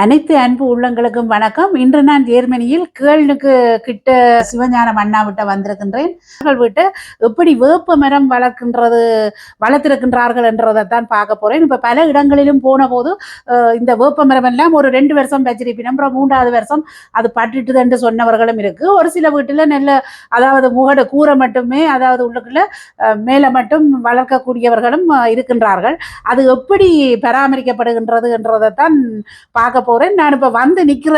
அனைத்து அன்பு உள்ளங்களுக்கும் வணக்கம். இன்று நான் ஜெர்மனியில் கேள்னுக்கு கிட்ட சிவஞானம் அண்ணா விட்ட வந்திருக்கின்றேன். அவர்கள் எப்படி வேப்ப மரம் வளர்க்கின்றது வளர்த்திருக்கின்றார்கள் என்றதைத்தான் பார்க்க போறேன். இப்போ பல இடங்களிலும் போன போது இந்த வேப்ப மரம் எல்லாம் ஒரு ரெண்டு வருஷம் வச்சிருப்பினும் அப்புறம் மூன்றாவது வருஷம் அது பட்டுட்டுது என்று சொன்னவர்களும் இருக்கு. ஒரு சில வீட்டில் நல்ல அதாவது முகட கூரை மட்டுமே அதாவது உள்ளுக்குள்ள மேலே மட்டும் வளர்க்கக்கூடியவர்களும் இருக்கின்றார்கள். அது எப்படி பராமரிக்கப்படுகின்றது என்றதைத்தான் பார்க்க போறேன். நான் இப்ப வந்து நிக்கிற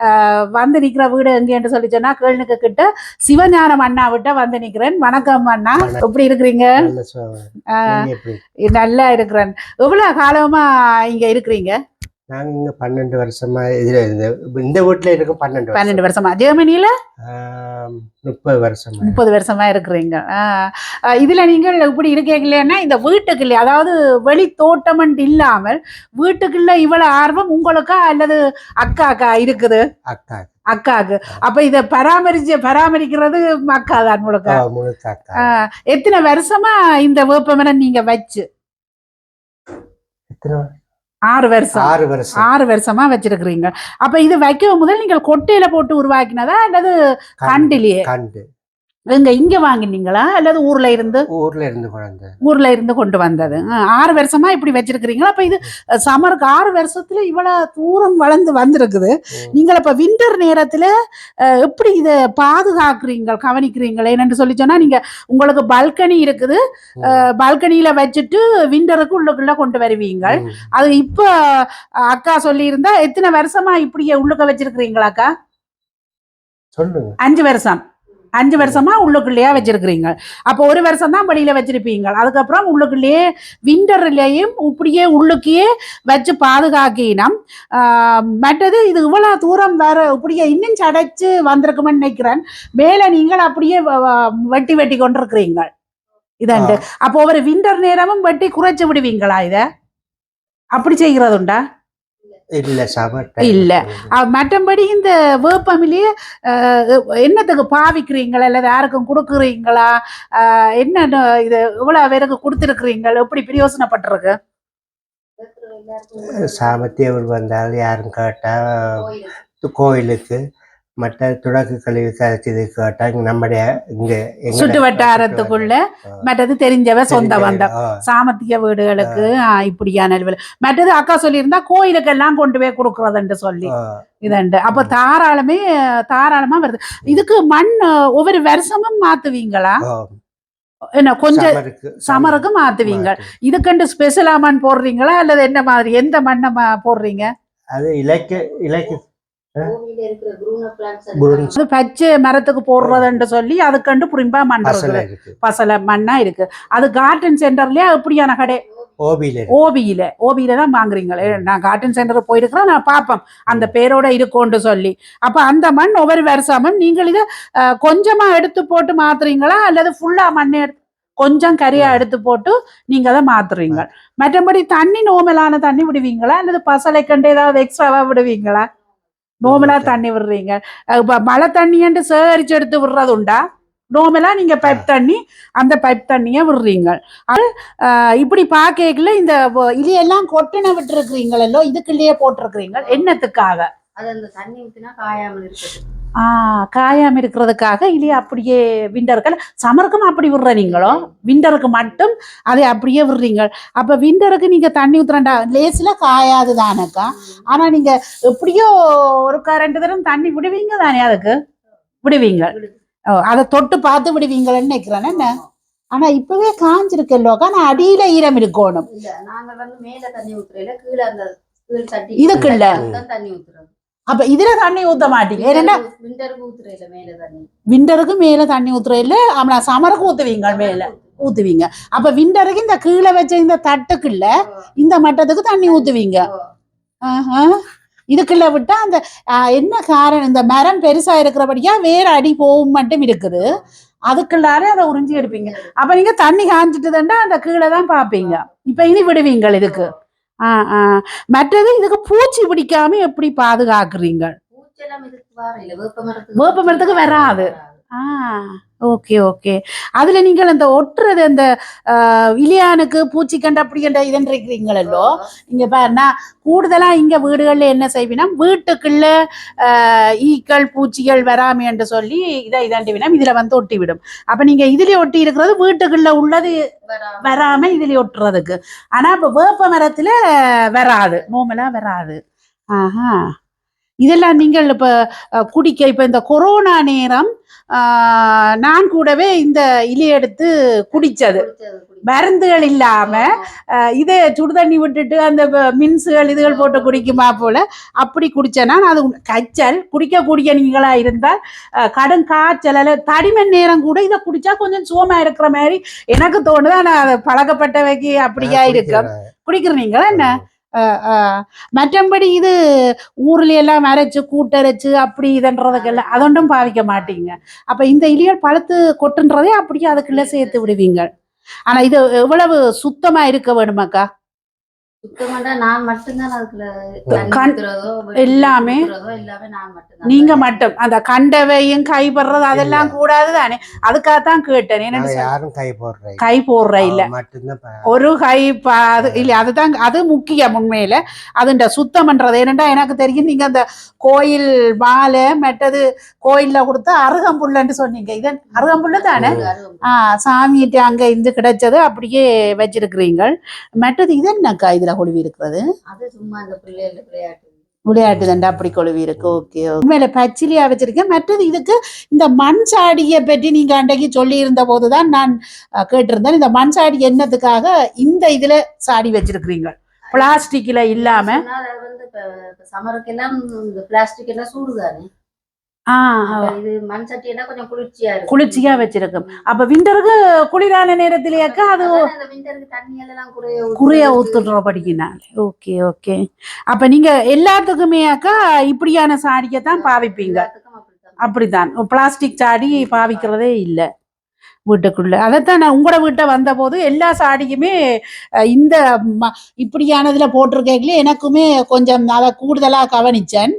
அஹ், வந்து நிக்கிற வீடு எங்கேன்னு சொல்லி சொன்னா கேள்னுக்கு கிட்ட. சிவஞானம் அண்ணா விட்ட வந்து நிக்கிறேன். வணக்கம் அண்ணா. எப்படி இருக்கிறீங்க? நல்ல இருக்கிறேன். எவ்வளவு காலமா இங்க இருக்கிறீங்க? நாங்க இங்க பன்னெண்டு வருஷமா இதுல இந்த இந்த வீட்டுல இருக்கும் பன்னெண்டு வருஷம். பன்னெண்டு வருஷமா? ஜெர்மனியில? முப்பது வருஷமா. முப்பது வருஷமா இருக்கிறீங்க. இதுல நீங்கள் இப்படி இருக்கீங்களேன்னா இந்த வீட்டுக்குள்ளே அதாவது வெளி தோட்டம் இல்லாமல் வீட்டுக்குள்ள இவ்வளவு ஆர்வம் உங்களுக்கா அல்லது அக்காக்கா இருக்குது? அக்கா அக்காக்கு. அப்ப இத பராமரிச்சு பராமரிக்கிறது அக்கா தான் முழுக்க எத்தனை வருஷமா இந்த வேப்பமரம் நீங்க வச்சு? எத்தனை ஆறு வருஷம். ஆறு வருஷம். ஆறு வருஷமா வச்சிருக்கிறீங்க. அப்ப இது வைக்க முதல் நீங்கள் கொட்டையில போட்டு உருவாக்கினதா? அல்லது கண்டு கண்டிலேயே கண்டு. எங்க இங்க வாங்கினீங்களா? அல்லது ஊர்ல இருந்து? ஊர்ல இருந்து குழந்தை ஊர்ல இருந்து கொண்டு வந்தது. ஆறு வருஷமா இப்படி வச்சிருக்கிறீங்களா? அப்ப இது அஹ், சம்மருக்கு ஆறு வருஷத்துல இவ்வளவு தூரம் வளர்ந்து வந்திருக்குது. நீங்கள் அப்ப விண்டர் நேரத்துல எப்படி இத பாதுகாக்கிறீங்க கவனிக்கிறீங்களே என்று சொல்லி சொன்னா நீங்க உங்களுக்கு பால்கனி இருக்குது. பால்கனியில வச்சுட்டு விண்டருக்கு உள்ளுக்குள்ள கொண்டு வருவீங்க. அது இப்ப அக்கா சொல்லியிருந்தா எத்தனை வருஷமா இப்படியே உள்ளுக்க வச்சிருக்கிறீங்களா அக்கா சொல்லுங்க. அஞ்சு வருஷம். அஞ்சு வருஷமா உள்ளுக்குள்ளேயே வச்சிருக்கிறீங்க. அப்போ ஒரு வருஷம் தான் வெளியில வச்சிருப்பீங்க. அதுக்கப்புறம் உள்ளுக்குள்ளேயே விண்டர்லயும் இப்படியே உள்ளுக்கையே வச்சு பாதுகாக்கினம். மற்றது இது இவ்வளவு தூரம் வேற இப்படியே இன்னும் சடைச்சு வந்திருக்குமென்னு நினைக்கிறேன். மேல நீங்கள் அப்படியே வெட்டி வெட்டி கொண்டிருக்கிறீங்க. இதண்டு அப்போ ஒரு விண்டர் நேரமும் வெட்டி குறைச்சு விடுவீங்களா இத? அப்படி செய்கிறதுண்டா? இல்ல மற்றபடி இந்த வேப்பமிலேயே என்னத்துக்கு பாவிக்கிறீங்களா? அல்லது யாருக்கும் கொடுக்குறீங்களா? என்ன இது இவ்வளவு பேருக்கு கொடுத்துருக்குறீங்க? எப்படி பிரயோசனப்பட்டிருக்கு? சாமத்தியவர் வந்தால் யாரும் கேட்டா கோயிலுக்கு. மற்ற துடக்கு கழிவு கழிச்சது கேட்டா இங்க நம்முடைய இங்க சுற்று வட்டாரத்துக்குள்ள. மற்றது தெரிஞ்சவ சொந்த ஆ, சாமத்திய வீடுகளுக்கு இப்படியான. மற்றது அக்கா சொல்லியிருந்தா கோயிலுக்கெல்லாம் கொண்டு போய் கொடுக்குறதுன்னு சொல்லி. இதண்டு. அப்ப தாராளமே தாராளமா வருது. இதுக்கு மண் ஒவ்வொரு வருஷமும் மாத்துவீங்களா. என்ன கொஞ்சம் சமருக்கு மாத்துவீங்க. மாத்து. இதுக்கண்டு ஸ்பெஷலா மண் போடுறீங்களா? அல்லது என்ன மாதிரி எந்த மண்ணை போடுறீங்க? அது இலக்கிய இலக்கிய பச்சை மரத்துக்கு போடுறதுன்னு சொல்லி அதுக்கண்டு புரிம்பா மண் இருக்கு. பசல மண்ணா இருக்கு. அது கார்டன் சென்டர்லயே எப்படியான கடை. ஓபியில ஓபியில. ஓபியில தான் வாங்குறீங்களே. நான் கார்டன் சென்டர் போயிருக்கிறேன் நான் பார்ப்பேன். அந்த பேரோட இருக்கும்னு சொல்லி. அப்ப அந்த மண் ஒவ்வொரு வருஷமும் நீங்கள் இதை கொஞ்சமா எடுத்து போட்டு மாத்துறீங்களா? அல்லது ஃபுல்லா மண் எடுத்து கொஞ்சம் கரியா எடுத்து போட்டு நீங்க அதை மாத்துறீங்க. மற்றபடி தண்ணி நோமலான தண்ணி விடுவீங்களா? அல்லது பசலை கண்டு ஏதாவது எக்ஸ்ட்ராவா விடுவீங்களா? நோமலா தண்ணி விடுறீங்க. இப்ப மழை தண்ணியண்டு சேகரிச்சு எடுத்து விடுறது உண்டா நோமலா நீங்க பைப் தண்ணி அந்த பைப் தண்ணிய விடுறீங்க. அது இப்படி பாக்கல இந்த இலையெல்லாம் கொட்டின விட்டுருக்கிறீங்களோ இதுக்குள்ளேயே போட்டிருக்கிறீங்க. என்னத்துக்காக? அது அந்த தண்ணி காயாமல் இருக்குது. காயாம இருக்கிறதுக்காக இல்லையா அப்படியே விண்டருக்கு சமருக்கும் அப்படி விடுற நீங்களோ? விண்டருக்கு மட்டும் அதை அப்படியே விடுறீங்க. அப்ப விண்டருக்கு நீங்க தண்ணி ஊத்துறண்டா? லேஸ்ல காயாது தானக்கா? ஆனா நீங்க எப்படியோ ஒரு ரெண்டு தரம் தண்ணி விடுவீங்க தானே அதுக்கு? விடுவீங்க. ஓ, அதை தொட்டு பார்த்து விடுவீங்கன்னு நினைக்கிறேன். என்ன? ஆனா இப்பவே காஞ்சிருக்கல்லோக்கா? நான் அடியில ஈரம் இருக்கணும். இதுக்குள்ள? தண்ணி ஊத்துறோம் அப்ப இதுல தண்ணி ஊத்த மாட்டீங்க. ஏன்னா விண்டருக்கு மேல தண்ணி ஊத்துற இல்ல ஆமா சமருக்கு ஊத்துவீங்க மேல. ஊத்துவீங்க. அப்ப விண்டருக்கு இந்த கீழே வச்ச இந்த தட்டுக்குள்ள இந்த மட்டத்துக்கு தண்ணி ஊத்துவீங்க. ஆஹா. இதுக்குள்ள விட்டா அந்த என்ன காரணம்? இந்த மரம் பெருசா இருக்கிறபடியா வேற அடி போகும் மட்டும் இருக்குது. அதுக்குள்ளார அதை உறிஞ்சி எடுப்பீங்க. அப்ப நீங்க தண்ணி காஞ்சிட்டுதுண்டா அந்த கீழே தான் பாப்பீங்க. இப்ப இனி விடுவீங்க இதுக்கு. மற்றது இதுக்கு பூச்சி பிடிக்காம எப்படி பாதுகாக்கிறீங்க? வேப்ப மரத்துக்கு வராது. Okay okay. அதுல நீங்கள் அந்த ஒட்டுறது அந்த இலியானுக்கு பூச்சிக்கண்டு அப்படி என்ற இதன்றீங்களோ இங்க பாருனா கூடுதலா இங்க வீடுகள்ல என்ன செய்வினா வீட்டுக்குள்ள ஈக்கள் பூச்சிகள் வராம என்று சொல்லி இதை இதாண்டி வினா இதுல வந்து ஒட்டி விடும் அப்ப நீங்க இதுல ஒட்டி இருக்கிறது வீட்டுக்குள்ள உள்ளது வராம. இதுல ஒட்டுறதுக்கு. ஆனா இப்ப வேப்ப மரத்துல வராது. நோமலா வராது. ஆஹா. இதெல்லாம் நீங்கள் இப்ப குடிக்க இப்ப இந்த கொரோனா நேரம் நான் கூடவே இந்த இலி எடுத்து குடிச்சது. மருந்துகள் இல்லாம இதே சுடுதண்ணி விட்டுட்டு அந்த மின்சுகள் இதுகள் போட்டு குடிக்குமா போல அப்படி குடிச்சேன்னா அது காய்ச்சல் குடிக்கக்கூடிய நீங்களா இருந்தால் கடும் காய்ச்சல் அல்ல தடிமன் நேரம் கூட இதை குடிச்சா கொஞ்சம் சுகமா இருக்கிற மாதிரி எனக்கு தோணுது. ஆனா அது பழக்கப்பட்டவைக்கு அப்படியா இருக்கும். குடிக்கிறீங்களா என்ன. மற்றபடி இது ஊர்ல எல்லாம் அரைச்சு கூட்டரைச்சு அப்படி இதுன்றதுக்கெல்லாம் அதொன்றும் பாவிக்க மாட்டீங்க. அப்ப இந்த இலியல் பழுத்து கொட்டுன்றதே அப்படியே அதுக்குள்ள சேர்த்து விடுவீங்க. ஆனா இது எவ்வளவு சுத்தமா இருக்க வேணுமாக்கா? எல்லாமே நீங்க மட்டும். அந்த கண்டவையும் கை போடுறது அதெல்லாம் கூடாது தானே? அதுக்காகத்தான் கேட்டேன். யாரும் கை போடுற இல்ல ஒரு கை இல்ல அதுதான் அது முக்கியம் உண்மையில. அதுண்ட சுத்தம் பண்றது ஏனென்றா எனக்கு தெரியும். நீங்க அந்த கோயில் மாலை மற்றது கோயில்ல கொடுத்த அருகம்புல்லன்னு சொன்னீங்க. இதன் அருகம்புல்லு தானே? ஒரு அருவம். ஆ சாமிகிட்ட அங்க இருந்து கிடைச்சது அப்படியே வச்சிருக்கிறீங்க மற்றது இது என்னக்கா இதுல கொழுவி இருக்கிறது அது சும்மா இந்த பிள்ளைகள் விளையாட்டு. தண்டா அப்படி கொழுவி இருக்கு ஓகே உண்மையில பச்சிலியா வச்சிருக்கேன். மற்றது இதுக்கு இந்த மண் சாடியை பற்றி நீங்க அன்றைக்கு சொல்லி இருந்த போதுதான் நான் கேட்டிருந்தேன். இந்த மண் சாடி என்னத்துக்காக இந்த இதுல சாடி வச்சிருக்கிறீங்க? பிளாஸ்டிக்ல இல்லாம. சமருக்கெல்லாம் இந்த பிளாஸ்டிக் எல்லாம் சூடுதானே? குளிர்ச்சியா வச்சிருக்கும். அப்ப விண்டருக்கு குளிரான நேரத்திலேயாக்கா அது குறைய ஊத்துடுற படிக்கினாலே. Okay okay. அப்ப நீங்க எல்லாத்துக்குமே அக்கா இப்படியான சாடியை தான் பாவிப்பீங்க. அப்படித்தான். பிளாஸ்டிக் சாடி பாவிக்கிறதே இல்லை. வீட்டுக்குள்ள. அதைத்தான் நான் உங்களோட வீட்டை வந்தபோது எல்லா அஹ், இந்த இப்படியானதுல போட்டிருக்கீங்களே எனக்குமே கொஞ்சம் அதை கூடுதலா கவனிச்சேன்.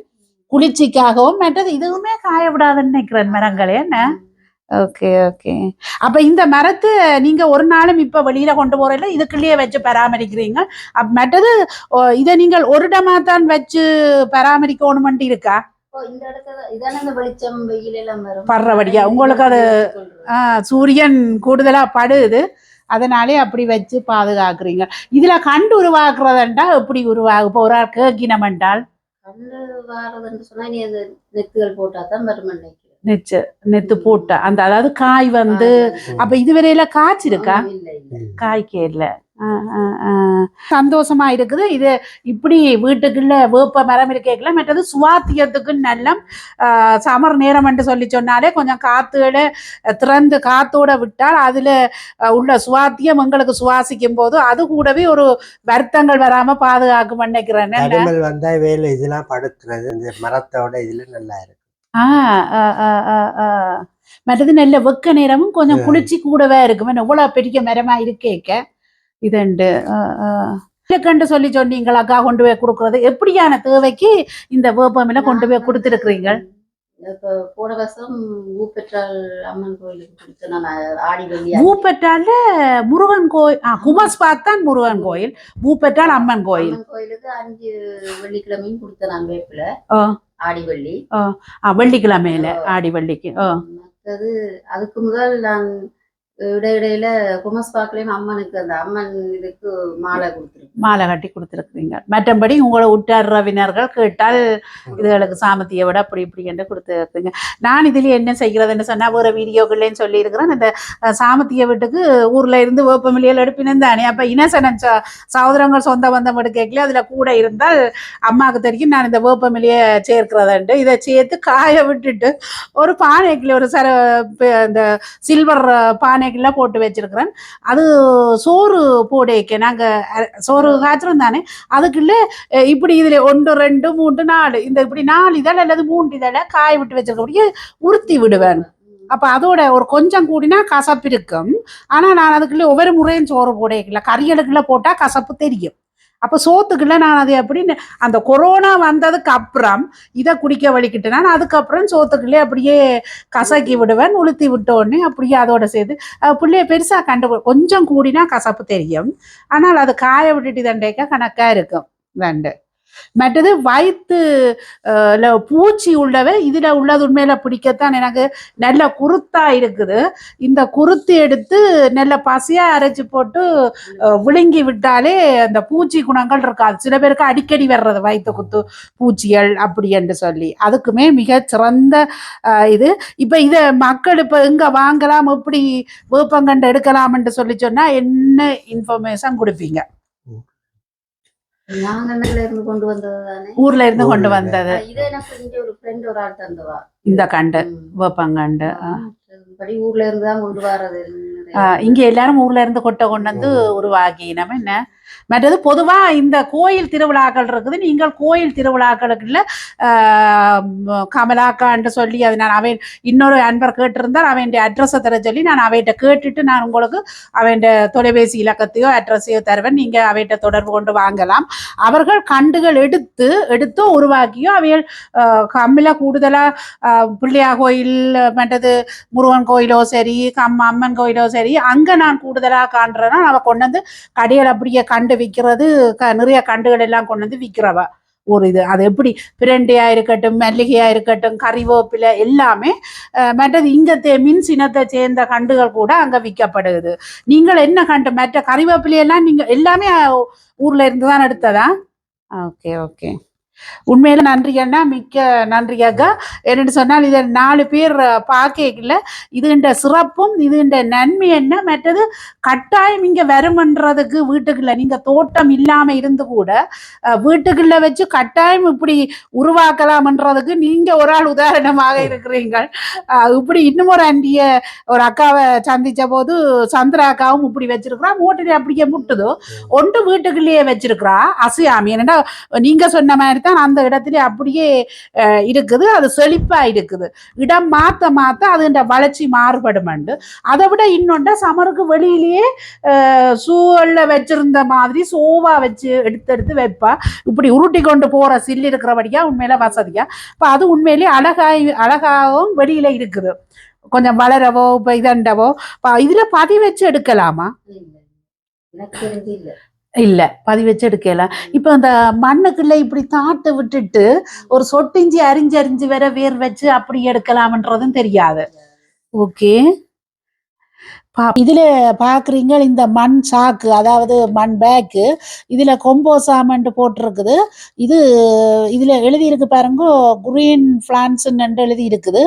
குளிர்ச்சிக்காகவும் மற்றது இதுவுமே காய விடாதுன்னு நினைக்கிறேன் மரங்களே என்ன? Okay okay. அப்ப இந்த மரத்தை நீங்க ஒரு நாளும் இப்ப வெளியில கொண்டு போறீங்களா இதுக்குள்ளேயே வச்சு பராமரிக்கிறீங்க. மற்றது இதை நீங்கள் ஒரு இடமா தான் வச்சு பராமரிக்கணுமெண்டு இருக்கா? படுறபடியா? உங்களுக்கு அது- சூரியன் கூடுதலா படுது. அதனாலே அப்படி வச்சு பாதுகாக்கிறீங்க. இதுல கண்டு உருவாக்குறதுண்டா எப்படி உருவாகு இப்போ ஒரு ஆள் கேக்கினமென்றால் கண்ணு வாரதுன்னு சொன்னா நீ அந்த நெத்துகள் போட்டாதான் வரும் நினைக்கிறேன் நெச்சு நெத்து போட்ட அந்த அதாவது காய் வந்து அப்ப இதுவரையில காய்ச்சிருக்கா காய்க்கே இல்ல. சந்தோஷமா இருக்குது. இது இப்படி வீட்டுக்குள்ள வேப்ப மரம் இருக்கேக்கல மற்றது சுவாத்தியத்துக்கு நல்ல சமர் நேரம் என்று சொல்லி சொன்னாலே கொஞ்சம் காத்துகளை திறந்து காத்தோட விட்டால் அதுல உள்ள சுவாத்தியம் எங்களுக்கு சுவாசிக்கும் போது அது கூடவே ஒரு வருத்தங்கள் வராம பாதுகாக்கும் நினைக்கிறேன். வேலை இதெல்லாம் படுத்துறது. இந்த மரத்தோட இதுல நல்லா இருக்கு. ஆ, ஆ, ஆ, ஆ, ஆ. மற்றது நல்ல வெக்க நேரமும் கொஞ்சம் குளிர்ச்சி கூடவே இருக்கும். என்ன இவ்வளவு பெரிய மரமா இருக்கேக்க? இதுண்டு கண்டு சொல்லி சொன்னீங்களாக்கா கொண்டு போய் கொடுக்கறது. எப்படியான தேவைக்கு இந்த வேப்பமில கொண்டு போய் கொடுத்துருக்குறீங்க இப்ப போன வருஷம் ஊப்பெற்றால் அம்மன் கோயிலுக்கு கொடுத்த நான் ஆடி வெள்ளி பூப்பெற்றால முருகன் கோயில். குமஸ் பார்த்தான் முருகன் கோயில். பூப்பெற்றால் அம்மன் கோயில். கோயிலுக்கு அஞ்சு வெள்ளிக்கிழமையும் கொடுத்த நான் வேப்பில. ஆ. ஆடி வெள்ளி ஆ, வெள்ளிக்கிழமையில ஆடி வெள்ளிக்கு ஆ மற்றது அதுக்கு முதல் நான் இடையிடையில குமஸ் பாக்கலையும் அம்மனுக்கு அந்த அம்மன் இதுக்கு மாலை கொடுத்துருக்கு. மாலை கட்டி கொடுத்துருக்குறீங்க. மற்றபடி உங்களை உற்றாரவினர்கள் கேட்டால் இதுகளுக்கு சாமத்தியை விட அப்படி இப்படி என்று கொடுத்துருக்குங்க நான் இதில் என்ன செய்கிறதுன்னு சொன்னால் ஒரு வீடியோக்கள்லேயும் சொல்லியிருக்கிறேன். இந்த சாமத்திய வீட்டுக்கு ஊரில் இருந்து வேப்பமில்லியல் எடுப்பினேன் தானே. அப்போ இனசனன் ச சகோதரங்கள் சொந்த பந்தம் எடுக்கல அதில் கூட இருந்தால் அம்மாவுக்கு தெரியும் நான் இந்த வேப்பமில்லியை சேர்க்கிறதுண்டு இதை சேர்த்து காய விட்டுட்டு ஒரு பானைக்குள்ள ஒரு சர இந்த சில்வர் பானைக்குள்ள போட்டு வச்சிருக்கிறேன். அது சோறு போடைக்க நாங்கள் சோறு காய்ச்சலும் தானே அதுக்குள்ள இப்படி இதுல ஒன்று ரெண்டு மூன்று நாலு இந்த இப்படி நாலு இதழ் அல்லது மூன்று இதழை காய விட்டு வச்சிருக்கக்கூடிய உறுத்தி விடுவேன். அப்ப அதோட ஒரு கொஞ்சம் கூடினா கசப்பு இருக்கும். ஆனா நான் அதுக்குள்ள ஒவ்வொரு முறையும் சோறு போடைக்கல கறிகளுக்குள்ள போட்டா கசப்பு தெரியும். அப்போ சோத்துக்குள்ள நான் அது எப்படின்னு அந்த கொரோனா வந்ததுக்கு அப்புறம் இதை குடிக்க வலிக்கிட்டு நான் அதுக்கப்புறம் சோத்துக்குள்ளே அப்படியே கசக்கி விடுவேன் உளுத்தி விட்டோடனே அப்படியே அதோட சேர்த்து பிள்ளைய பெருசாக கண்டு கொஞ்சம் கூடினா கசப்பு தெரியும். ஆனால் அது காய விட்டுட்டு தண்டைக்கா கணக்காக இருக்கும். ரெண்டு மற்றது வயிற்று பூச்சி உள்ளவை இதில் உள்ளது உண்மையில பிடிக்கத்தான் எனக்கு நல்ல குருத்தா இருக்குது. இந்த குருத்து எடுத்து நல்ல பசியாக அரைச்சி போட்டு விழுங்கி விட்டாலே அந்த பூச்சி குணங்கள் இருக்காது. சில பேருக்கு அடிக்கடி வர்றது வயிற்று குத்து பூச்சிகள் அப்படி என்று சொல்லி. அதுக்குமே மிக சிறந்த இது. இப்போ இதை மக்கள் இப்போ எங்கே வாங்கலாம் எப்படி வேப்பங்கண்டு எடுக்கலாம் என்று சொல்லி சொன்னால் என்ன இன்ஃபர்மேஷன் கொடுப்பீங்க நாங்கள்ல இருந்து கொண்டு வந்தது தானே ஊர்ல இருந்து கொண்டு ஊர்ல. வந்தது. இதே எனக்கு இங்க ஒரு ஃப்ரெண்ட் ஒரு ஆள் தந்தவா? இந்த கண்டு. வேப்பங்கண்டு. ஊர்ல இருந்து தான் கொண்டு வர்றது. ஆ, இங்க எல்லாரும் ஊர்ல இருந்து கொட்டை கொண்டு வந்து உருவாக்கினோம். என்ன? மற்றது பொதுவா இந்த கோயில் திருவிழாக்கள் இருக்குது. நீங்கள் கோயில் திருவிழாக்களுக்குள்ள ஆஹ், சொல்லி அது நான் அவன் இன்னொரு அன்பர் கேட்டிருந்தார். அவன் அட்ரஸை தர சொல்லி நான் அவன்கிட்ட கேட்டுட்டு நான் உங்களுக்கு அவன் தொலைபேசி இலக்கத்தையோ அட்ரஸையோ தருவேன். நீங்க அவன்கிட்ட தொடர்பு கொண்டு வாங்கலாம். அவர்கள் கண்டுகள் எடுத்து எடுத்தோ உருவாக்கியோ அவைகள் கம்மில கூடுதலா ஆஹ், பிள்ளையார் கோயில் மற்றது முருகன் கோயிலோ சரி கம் அம்மன் கோயிலோ சரி அங்க நான் கூடுதலா காண்றேன்னா அவ கொண்டு வந்து கடையில் அப்படியே கண்டு விற்கிறது க நிறைய கண்டுகள் எல்லாம் கொண்டு வந்து விற்கிறவ ஒரு இது. அது எப்படி? பிரண்டியா இருக்கட்டும் மல்லிகையா இருக்கட்டும் கறிவேப்பிலை எல்லாமே மற்றது இங்க மின் சினத்தை சேர்ந்த கண்டுகள் கூட அங்கே விற்கப்படுது நீங்கள் என்ன கண்டு மற்ற கறிவேப்பிலையெல்லாம் நீங்கள் எல்லாமே ஊரில் ஊர்ல இருந்து தான் எடுத்ததா? Okay okay. உண்மையில நன்றி அண்ணா மிக்க நன்றி அக்கா. என்னென்னு சொன்னால் இதை நாலு பேர் பார்க்கல இதுன்ற சிறப்பும் இதுன்ற நன்மை என்ன? மற்றது கட்டாயம் இங்கே வருமன்றதுக்கு வீட்டுக்குள்ள நீங்கள் தோட்டம் இல்லாமல் இருந்து கூட வீட்டுக்குள்ள வச்சு கட்டாயம் இப்படி உருவாக்கலாம்ன்றதுக்கு நீங்கள் ஒரு ஆள் உதாரணமாக இருக்கிறீர்கள். அஹ், இப்படி இன்னும் ஒரு அண்டிய ஒரு அக்காவை சந்திச்ச போது சந்திரா அக்காவும் இப்படி வச்சிருக்கிறா மூட்டையில அப்படியே முட்டுதோ. ஒன்று வீட்டுக்குள்ளேயே வச்சிருக்கிறா அசையாமி. என்னடா நீங்க சொன்ன மாதிரி தான் அந்த இடத்துல அப்படியே இருக்குது. அது செழிப்பா இருக்குது. இடம் மாத்த மாத்த அதுன்ற வளர்ச்சி மாறுபடும் அதை விட இன்னொன்று சமருக்கு வெளியிலேயே அஹ், வச்சிருந்த மாதிரி சோவா வச்சு எடுத்து எடுத்து வைப்பா. இப்படி உருட்டி கொண்டு போற சில்லு இருக்கிறபடியா உண்மையில வசதியா. இப்போ அது உண்மையிலேயே அழகாய் அழகாகவும் வெளியில இருக்குது. கொஞ்சம் வளரவோ இப்போ இதண்டவோ இப்போ இதுல பதி வச்சு எடுக்கலாமா எனக்கு தெரிஞ்சு இல்லை. இல்ல பதி வச்சு இப்ப இப்போ அந்த மண்ணுக்குள்ள இப்படி தாட்டு விட்டுட்டு ஒரு சொட்டிஞ்சி அரிஞ்சு அரிஞ்சு வேற வேர் வச்சு அப்படி எடுக்கலாம்ன்றதும் தெரியாது. ஓகே. இதுல பாக்குறீங்க இந்த மண் சாக்கு அதாவது மண் பேக்கு இதுல கொம்போசாமன்ட்டு போட்டிருக்குது. இது இதுல எழுதி இருக்கு பாருங்க குரீன் பிளான்ஸ் எழுதி இருக்குது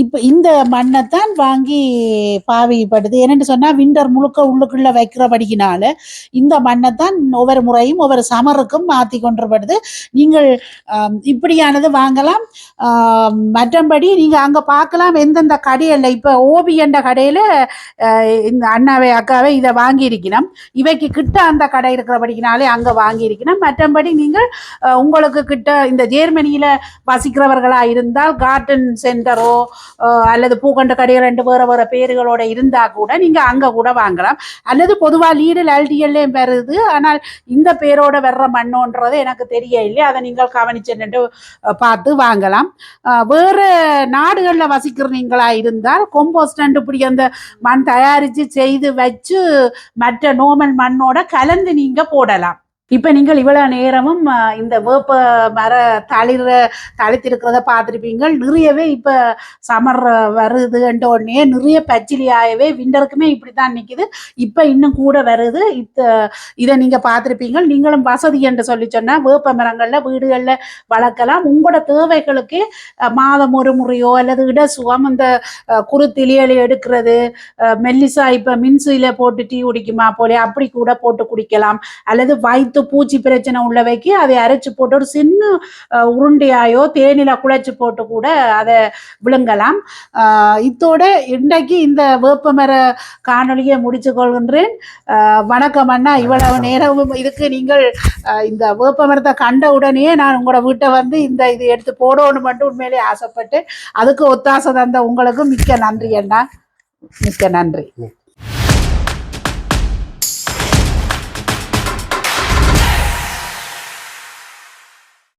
இப்ப இந்த மண்ணை தான் வாங்கி பாவிப்படுது. என்னென்னு சொன்னா விண்டர் முழுக்க உள்ளுக்குள்ள வைக்கிறபடியினால இந்த மண்ணை தான் ஒவ்வொரு முறையும் ஒவ்வொரு சமருக்கும் மாற்றி கொண்டுபடுது நீங்கள் இப்படியானது வாங்கலாம். மற்றபடி நீங்க அங்க பார்க்கலாம் எந்தெந்த கடையில் இப்ப ஓபி என்ற கடையில இந்த அண்ணாவை அக்காவை இதை வாங்கியிருக்கணும் இவைக்கு கிட்ட அந்த கடை இருக்கிறபடினாலே அங்க வாங்கியிருக்கணும் மற்றபடி நீங்கள் உங்களுக்கு கிட்ட இந்த ஜேர்மனியில் வசிக்கிறவர்களா இருந்தால் கார்டன் சென்டரோ அல்லது பூக்கண்டு கடைகள் ரெண்டு வேற வேற பேர்களோட இருந்தா கூட நீங்க அங்க கூட வாங்கலாம். அல்லது பொதுவாக லீடல் எல்டிஎல்லையும் வருது. ஆனால் இந்த பேரோட வர்ற மண்ணோன்றது எனக்கு தெரிய இல்லை அதை நீங்கள் கவனிச்சுட்டு பார்த்து வாங்கலாம். வேறு நாடுகளில் நாடுகளில் வசிக்கிறீங்களா இருந்தால் கொம்போஸ்ட் இப்படி அந்த மண் தயாரித்து செய்து வச்சு மற்ற நோமல் மண்ணோட கலந்து நீங்கள் போடலாம். இப்போ நீங்கள் இவ்வளோ நேரமும் இந்த வேப்ப மர தளிர தளித்திருக்கிறத பார்த்துருப்பீங்க நிறையவே இப்போ சமர் வருதுன்ற உடனே நிறைய பச்சிலியாகவே விண்டருக்குமே இப்படித்தான் நிற்கிது இப்போ இன்னும் கூட வருது. இத்த இதை நீங்கள் பார்த்துருப்பீங்க நீங்களும் வசதி என்று சொல்லி சொன்னால் வேப்ப மரங்களில் வீடுகளில் வளர்க்கலாம். உங்களோட தேவைகளுக்கு மாதம் ஒரு முறையோ அல்லது இடசுகம் இந்த அஹ், எடுக்கிறது மெல்லிசா இப்போ மின்சுயில போட்டு டீ குடிக்குமா போலே அப்படி கூட போட்டு குடிக்கலாம். அல்லது வயிற்று பூச்சி பிரச்சனை உள்ளவைக்கு அதை அரைச்சு போட்டு ஒரு சின்ன உருண்டையாயோ தேனில குழைச்சு போட்டு கூட அதை விழுங்கலாம். இத்தோட இன்றைக்கு இந்த வேப்பமர காணொளியை முடிச்சு கொள்கின்றேன். வணக்கம் அண்ணா. இவ்வளவு நேரமும் இதுக்கு நீங்கள் இந்த வேப்பமரத்தை கண்ட உடனே நான் உங்களோட வீட்டை வந்து இந்த இது எடுத்து போடணும் மட்டும் உண்மையிலே ஆசைப்பட்டு அதுக்கு ஒத்தாசை தந்த உங்களுக்கு மிக்க நன்றி அண்ணா. மிக்க நன்றி.